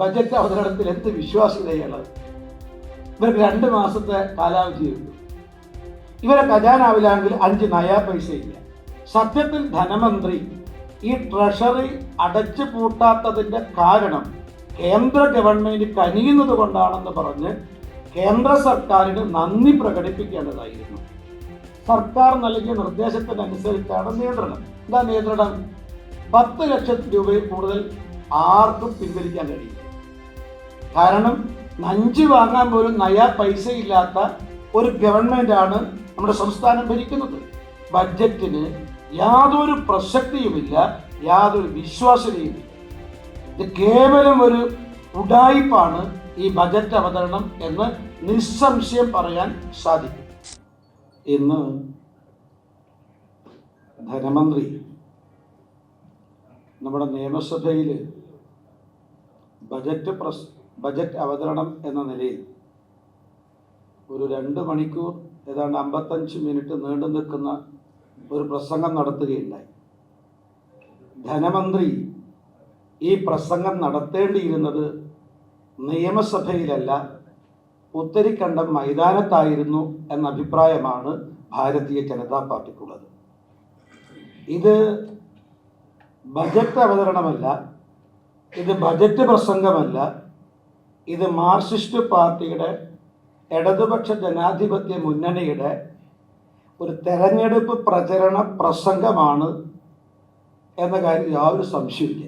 Budget അവതരണത്തിൽ എന്ത് വിശ്വാസ്യതയുള്ളത് ഇവർക്ക് രണ്ട് മാസത്തെ കാലാവധിയുണ്ട് ഇവരെ ഖജാനാവിലാണെങ്കിൽ അഞ്ച് നയാ പൈസ ഇല്ല സത്യത്തിൽ ധനമന്ത്രി ഈ ട്രഷറി അടച്ചു പൂട്ടാത്തതിന്റെ കാരണം കേന്ദ്ര ഗവൺമെന്റ് കനിയുന്നത് കൊണ്ടാണെന്ന് പറഞ്ഞ് കേന്ദ്ര സർക്കാരിന് നന്ദി പ്രകടിപ്പിക്കേണ്ടതായിരുന്നു. സർക്കാർ നൽകിയ നിർദ്ദേശത്തിനനുസരിച്ചാണ് നിയന്ത്രണം. എന്താ നിയന്ത്രണം? പത്ത് ലക്ഷം രൂപയിൽ കൂടുതൽ ആർക്കും പിൻവലിക്കാൻ കഴിയും കാരണം നഞ്ച് വാങ്ങാൻ പോലും നയാ പൈസ ഇല്ലാത്ത ഒരു ഗവൺമെന്റ് ആണ് നമ്മുടെ സംസ്ഥാനം ഭരിക്കുന്നത്. ബഡ്ജറ്റിന് യാതൊരു പ്രസക്തിയുമില്ല യാതൊരു വിശ്വാസ്യതയുമില്ല. ഇത് കേവലം ഒരു ഉടായിപ്പാണ് ഈ ബജറ്റ് അവതരണം എന്ന് നിസ്സംശയം പറയാൻ സാധിക്കും. ഇന്ന് ധനമന്ത്രി നമ്മുടെ നിയമസഭയിൽ ബജറ്റ് പ്രസ് ബജറ്റ് അവതരണം എന്ന നിലയിൽ ഒരു രണ്ട് മണിക്കൂർ ഏതാണ്ട് അമ്പത്തഞ്ച് മിനിറ്റ് നീണ്ടു നിൽക്കുന്ന ഒരു പ്രസംഗം നടത്തുകയുണ്ടായി. ധനമന്ത്രി ഈ പ്രസംഗം നടത്തേണ്ടിയിരുന്നത് നിയമസഭയിലല്ല ഉത്തരിക്കണ്ടം മൈതാനത്തായിരുന്നു എന്ന അഭിപ്രായമാണ് ഭാരതീയ ജനതാ പാർട്ടിക്കുള്ളത്. ഇത് ബജറ്റ് അവതരണമല്ല ഇത് ബജറ്റ് പ്രസംഗമല്ല ഇത് മാർക്സിസ്റ്റ് പാർട്ടിയുടെ ഇടതുപക്ഷ ജനാധിപത്യ മുന്നണിയുടെ ഒരു തെരഞ്ഞെടുപ്പ് പ്രചരണ പ്രസംഗമാണ് എന്ന കാര്യം യാതൊരു സംശയമില്ല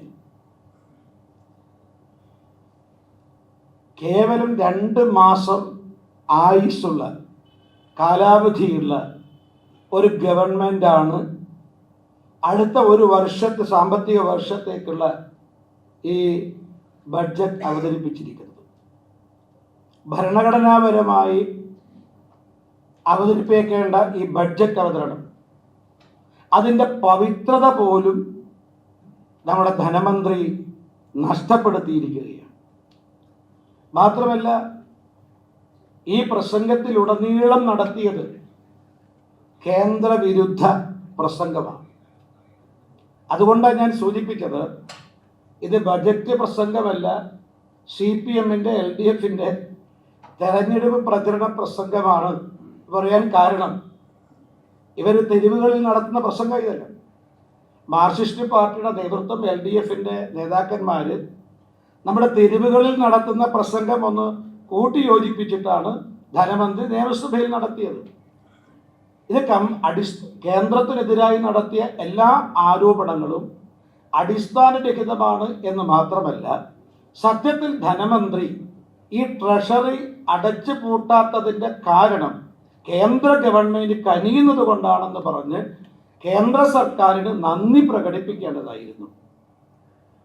കേവലം രണ്ട് മാസം ആയുസ്സുള്ള കാലാവധിയുള്ള ഒരു ഗവൺമെന്റാണ് അടുത്ത ഒരു വർഷത്തെ സാമ്പത്തിക വർഷത്തേക്കുള്ള ഈ ബഡ്ജറ്റ് അവതരിപ്പിച്ചിരിക്കുന്നത്. ഭരണഘടനാപരമായി അവതരിപ്പിക്കേണ്ട ഈ ബഡ്ജറ്റ് അവതരണം അതിന്റെ പവിത്രത പോലും നമ്മുടെ ധനമന്ത്രി നഷ്ടപ്പെടുത്തിയിരിക്കുകയാണ്. മാത്രമല്ല ഈ പ്രസംഗത്തിലുടനീളം നടത്തിയത് കേന്ദ്രവിരുദ്ധ പ്രസംഗമാണ്. അതുകൊണ്ടാണ് ഞാൻ സൂചിപ്പിച്ചത് ഇത് ബജറ്റ് പ്രസംഗമല്ല സി പി എമ്മിന്റെ എൽ ഡി എഫിന്റെ തെരഞ്ഞെടുപ്പ് പ്രചരണ പ്രസംഗമാണ് പറയാൻ കാരണം. ഇവർ തെരുവുകളിൽ നടത്തുന്ന പ്രസംഗം ഇതല്ല. മാർക്സിസ്റ്റ് പാർട്ടിയുടെ നേതൃത്വം എൽ ഡി എഫിന്റെ നേതാക്കന്മാർ നമ്മുടെ തെരുവുകളിൽ നടത്തുന്ന പ്രസംഗം ഒന്ന് കൂട്ടിയോജിപ്പിച്ചിട്ടാണ് ധനമന്ത്രി നിയമസഭയിൽ നടത്തിയത്. ഇത് കം അടിസ് കേന്ദ്രത്തിനെതിരായി നടത്തിയ എല്ലാ ആരോപണങ്ങളും അടിസ്ഥാനരഹിതമാണ് എന്ന് മാത്രമല്ല സത്യത്തിൽ ധനമന്ത്രി ഈ ട്രഷറി അടച്ചു പൂട്ടാത്തതിന്റെ കാരണം കേന്ദ്ര ഗവൺമെന്റ് കനിയുന്നത് കൊണ്ടാണെന്ന് പറഞ്ഞ് കേന്ദ്ര സർക്കാരിന് നന്ദി പ്രകടിപ്പിക്കേണ്ടതായിരുന്നു.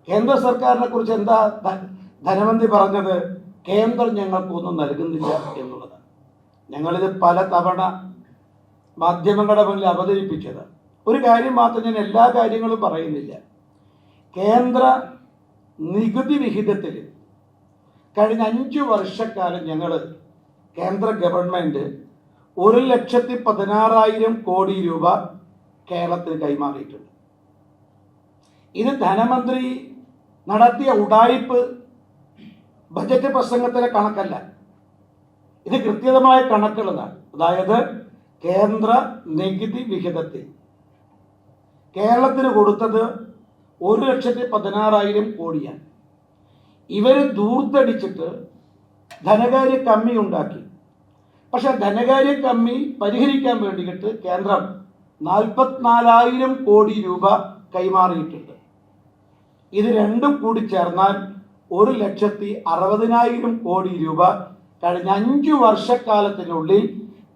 കേന്ദ്ര സർക്കാരിനെ കുറിച്ച് എന്താ ധനമന്ത്രി പറഞ്ഞത്? കേന്ദ്രം ഞങ്ങൾക്കൊന്നും നൽകുന്നില്ല എന്നുള്ളതാണ് ഞങ്ങളിത് പല തവണ മാധ്യമങ്ങളുടെ മുന്നിൽ അവതരിപ്പിച്ചത്. ഒരു കാര്യം മാത്രം ഞാൻ എല്ലാ കാര്യങ്ങളും പറയുന്നില്ല. കേന്ദ്ര നികുതി വിഹിതത്തിൽ കഴിഞ്ഞ അഞ്ച് വർഷക്കാലം ഞങ്ങൾ കേന്ദ്ര ഗവൺമെന്റ് ഒരു ലക്ഷത്തി പതിനാറായിരം കോടി രൂപ കേരളത്തിന് കൈമാറിയിട്ടുണ്ട്. ഇത് ധനമന്ത്രി നടത്തിയ ഉടായിപ്പ് ബജറ്റ് പ്രസംഗത്തിലെ കണക്കല്ല. ഇത് കൃത്യമായ കണക്കുള്ളതാണ് അതായത് കേന്ദ്ര നികുതി വിഹിതത്തിൽ കേരളത്തിന് കൊടുത്തത് ഒരു ലക്ഷത്തി പതിനാറായിരം കോടിയാണ്. ഇവർ ദൂർത്തടിച്ചിട്ട് ധനകാര്യ കമ്മി ഉണ്ടാക്കി. പക്ഷെ ധനകാര്യ കമ്മി പരിഹരിക്കാൻ വേണ്ടിയിട്ട് കേന്ദ്രം നാൽപ്പത്തിനാലായിരം കോടി രൂപ കൈമാറിയിട്ടുണ്ട്. ഇത് രണ്ടും കൂടി ചേർന്നാൽ ഒരു ലക്ഷത്തി അറുപതിനായിരം കോടി രൂപ കഴിഞ്ഞ അഞ്ചു വർഷക്കാലത്തിനുള്ളിൽ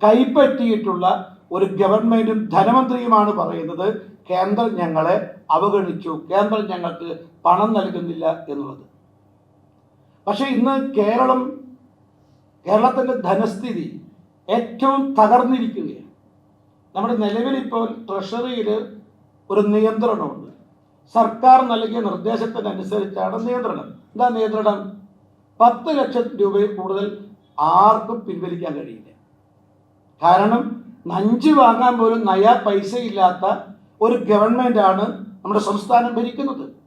കൈപ്പറ്റിയിട്ടുള്ള ഒരു ഗവൺമെന്റും ധനമന്ത്രിയുമാണ് പറയുന്നത് കേന്ദ്രം ഞങ്ങളെ അവഗണിച്ചു. കേന്ദ്രം ഞങ്ങൾക്ക് പണം നൽകുന്നില്ല എന്നുള്ളത്. പക്ഷെ ഇന്ന് കേരളം കേരളത്തിന്റെ ധനസ്ഥിതി ഏറ്റവും തകർന്നിരിക്കുകയാണ്. നമ്മുടെ നിലവിലിപ്പോൾ ട്രഷറിയിൽ ഒരു നിയന്ത്രണമുണ്ട്. സർക്കാർ നൽകിയ നിർദ്ദേശത്തിനനുസരിച്ചാണ് നിയന്ത്രണം. എന്താ നിയന്ത്രണം? പത്ത് ലക്ഷം രൂപയിൽ കൂടുതൽ ആർക്കും പിൻവലിക്കാൻ കഴിയില്ല. കാരണം നഞ്ച് വാങ്ങാൻ പോലും നയാ പൈസ ഇല്ലാത്ത ഒരു ഗവൺമെന്റാണ് നമ്മുടെ സംസ്ഥാനം ഭരിക്കുന്നത്.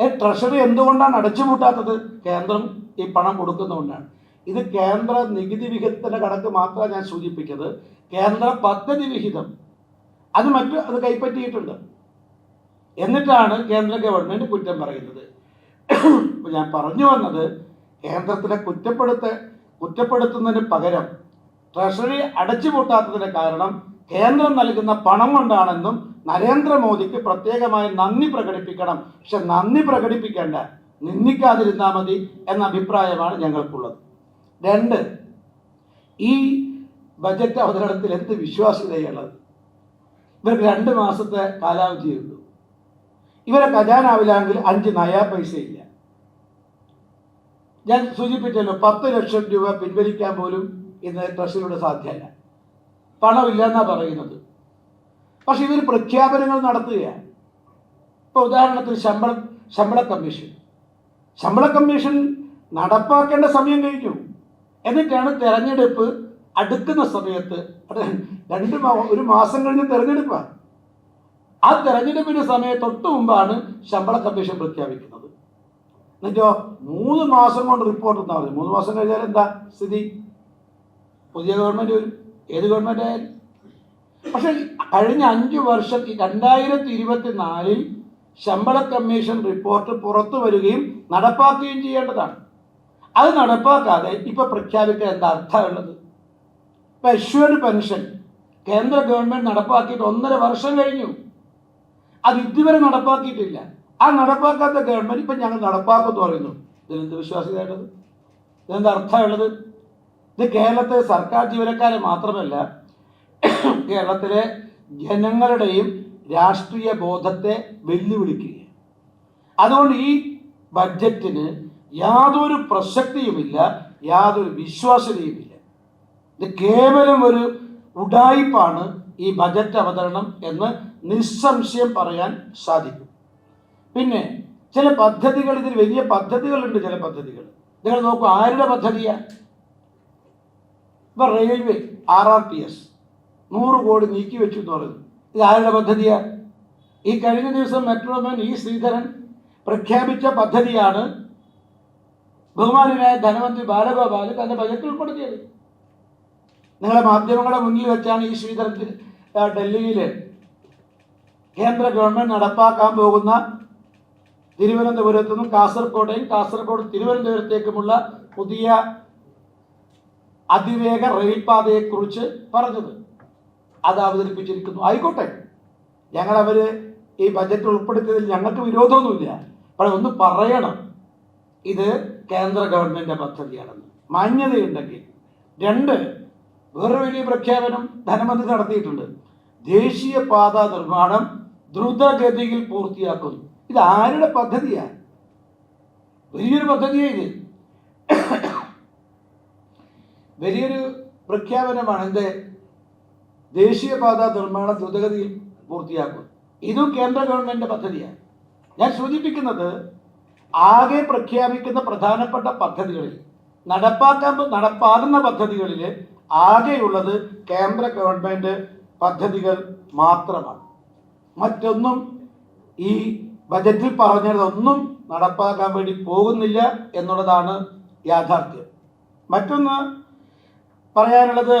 ട്രഷറി എന്തുകൊണ്ടാണ് അടച്ചുപൂട്ടാത്തത്? കേന്ദ്രം ഈ പണം കൊടുക്കുന്നതുകൊണ്ടാണ്. ഇത് കേന്ദ്ര നികുതി വിഹിതത്തിന്റെ കണക്ക് മാത്രമാണ് ഞാൻ സൂചിപ്പിച്ചത് കേന്ദ്ര പദ്ധതി വിഹിതം. അത് മറ്റു അത് കൈപ്പറ്റിയിട്ടുണ്ട്. എന്നിട്ടാണ് കേന്ദ്ര ഗവൺമെന്റ് കുറ്റം പറയുന്നത്. ഞാൻ പറഞ്ഞു വന്നത് കേന്ദ്രത്തിനെ കുറ്റപ്പെടുത്ത കുറ്റപ്പെടുത്തുന്നതിന് പകരം ട്രഷറി അടച്ചുപൂട്ടാത്തതിന് കാരണം കേന്ദ്രം നൽകുന്ന പണം കൊണ്ടാണെന്നും നരേന്ദ്രമോദിക്ക് പ്രത്യേകമായി നന്ദി പ്രകടിപ്പിക്കണം. പക്ഷെ നന്ദി പ്രകടിപ്പിക്കേണ്ട നിന്ദിക്കാതിരുന്നാൽ മതി എന്ന അഭിപ്രായമാണ് ഞങ്ങൾക്കുള്ളത്. രണ്ട് ഈ ബജറ്റ് അവതരണത്തിൽ എന്ത് വിശ്വാസ്യതയുള്ളത്? ഇവർക്ക് രണ്ട് മാസത്തെ കാലാവധിയുള്ളൂ. ഇവരെ ഖജാനാവിലാണെങ്കിൽ അഞ്ച് നയാ പൈസ ഇല്ല ഞാൻ സൂചിപ്പിച്ചല്ലോ പത്ത് ലക്ഷം രൂപ പിൻവലിക്കാൻ പോലും ഇന്ന് ട്രഷറിയുടെ സാധ്യമല്ല പണമില്ല എന്നാ പറയുന്നത്. പക്ഷെ ഇവർ പ്രഖ്യാപനങ്ങൾ നടത്തുകയാണ്. ഇപ്പൊ ഉദാഹരണത്തിന് ശമ്പള ശമ്പള കമ്മീഷൻ. ശമ്പള കമ്മീഷൻ നടപ്പാക്കേണ്ട സമയം കഴിഞ്ഞു. എന്നിട്ടാണ് തെരഞ്ഞെടുപ്പ് അടുക്കുന്ന സമയത്ത് രണ്ട് ഒരു മാസം കഴിഞ്ഞ് തെരഞ്ഞെടുപ്പാണ് ആ തെരഞ്ഞെടുപ്പിന്റെ സമയത്ത് തൊട്ട് മുമ്പാണ് ശമ്പള കമ്മീഷൻ പ്രഖ്യാപിക്കുന്നത്. എന്നിട്ടോ മൂന്ന് മാസം കൊണ്ട് റിപ്പോർട്ട് പറയുന്നത് മൂന്ന് മാസം കഴിഞ്ഞാൽ എന്താ സ്ഥിതി? പുതിയ ഗവൺമെന്റ് വരും. ഏത് ഗവൺമെന്റ് ആയാലും. പക്ഷെ കഴിഞ്ഞ അഞ്ച് വർഷത്തിൽ രണ്ടായിരത്തി ഇരുപത്തി നാലിൽ ശമ്പള കമ്മീഷൻ റിപ്പോർട്ട് പുറത്തു വരികയും നടപ്പാക്കുകയും ചെയ്യേണ്ടതാണ്. അത് നടപ്പാക്കാതെ ഇപ്പോൾ പ്രഖ്യാപിക്കാൻ എന്താ അർത്ഥമുള്ളത്? ഇപ്പൊ അഷ്വേർഡ് പെൻഷൻ കേന്ദ്ര ഗവൺമെന്റ് നടപ്പാക്കിയിട്ട് ഒന്നര വർഷം കഴിഞ്ഞു. അത് ഇതുവരെ നടപ്പാക്കിയിട്ടില്ല. ആ നടപ്പാക്കാത്ത ഗവൺമെന്റ് ഇപ്പൊ ഞങ്ങൾ നടപ്പാക്കുമെന്ന് പറയുന്നു. ഇതിനെന്ത് വിശ്വാസ്യതയുള്ളത്? ഇതെന്താ അർത്ഥമുള്ളത്? ഇത് കേരളത്തെ സർക്കാർ ജീവനക്കാരെ മാത്രമല്ല കേരളത്തിലെ ജനങ്ങളുടെയും രാഷ്ട്രീയ ബോധത്തെ വെല്ലുവിളിക്കുകയാണ്. അതുകൊണ്ട് ഈ ബഡ്ജറ്റിന് യാതൊരു പ്രസക്തിയുമില്ല യാതൊരു വിശ്വാസ്യതയുമില്ല. ഇത് കേവലം ഒരു ഉടായിപ്പാണ് ഈ ബജറ്റ് അവതരണം എന്ന് നിസ്സംശയം പറയാൻ സാധിക്കും. പിന്നെ ചില പദ്ധതികൾ ഇതിൽ വലിയ പദ്ധതികളുണ്ട് ചില പദ്ധതികൾ. നിങ്ങൾ നോക്കൂ ആരുടെ പദ്ധതിയാണ് ഇപ്പൊ railway R R P S. നൂറ് കോടി നീക്കി വെച്ചു എന്ന് പറയുന്നു ഇത് ആരുടെ പദ്ധതിയാണ് ഈ കഴിഞ്ഞ ദിവസം മെട്രോമാൻ ഇ ശ്രീധരൻ പ്രഖ്യാപിച്ച പദ്ധതിയാണ് ബഹുമാനായ ധനമന്ത്രി ബാലഗോപാൽ തന്റെ ബജറ്റിൽ ഉൾപ്പെടുത്തിയത് നിങ്ങളെ മാധ്യമങ്ങളുടെ മുന്നിൽ വെച്ചാണ് ഈ ശ്രീധരൻ ഡൽഹിയിൽ കേന്ദ്ര ഗവൺമെന്റ് നടപ്പാക്കാൻ പോകുന്ന തിരുവനന്തപുരത്തു നിന്നും കാസർഗോഡേയും കാസർഗോഡ് തിരുവനന്തപുരത്തേക്കുമുള്ള പുതിയ അതിവേഗ റെയിൽപാതയെക്കുറിച്ച് പറഞ്ഞത്. അത് അവതരിപ്പിച്ചിരിക്കുന്നു. ആയിക്കോട്ടെ. ഞങ്ങൾ അവർ ഈ ബജറ്റ് ഉൾപ്പെടുത്തിയതിൽ ഞങ്ങൾക്ക് വിരോധമൊന്നുമില്ല. പക്ഷെ ഒന്ന് പറയണം. ഇത് കേന്ദ്ര ഗവൺമെന്റിന്റെ പദ്ധതിയാണെന്ന്. മാന്യതയുണ്ടെങ്കിൽ. രണ്ട് വേറെ വലിയ പ്രഖ്യാപനം ധനമന്ത്രി നടത്തിയിട്ടുണ്ട്. ദേശീയ പാത നിർമ്മാണം ദ്രുതഗതിയിൽ പൂർത്തിയാക്കുന്നു. ഇത് ആരുടെ പദ്ധതിയാണ് വലിയൊരു പദ്ധതിയാണ് ഇത്. വലിയൊരു പ്രഖ്യാപനമാണ്. എന്ത് ദേശീയപാത നിർമ്മാണം ദ്രുതഗതിയിൽ പൂർത്തിയാക്കും. ഇതും കേന്ദ്ര ഗവൺമെന്റിന്റെ പദ്ധതിയാണ്. ഞാൻ സൂചിപ്പിക്കുന്നത് ആകെ പ്രഖ്യാപിക്കുന്ന പ്രധാനപ്പെട്ട പദ്ധതികളിൽ നടപ്പാക്കാൻ നടപ്പാകുന്ന പദ്ധതികളിൽ ആകെയുള്ളത് കേന്ദ്ര ഗവൺമെന്റ് പദ്ധതികൾ മാത്രമാണ്. മറ്റൊന്നും ഈ ബജറ്റിൽ പറഞ്ഞതൊന്നും നടപ്പാക്കാൻ വേണ്ടി പോകുന്നില്ല എന്നുള്ളതാണ് യാഥാർത്ഥ്യം. മറ്റൊന്ന് പറയാനുള്ളത്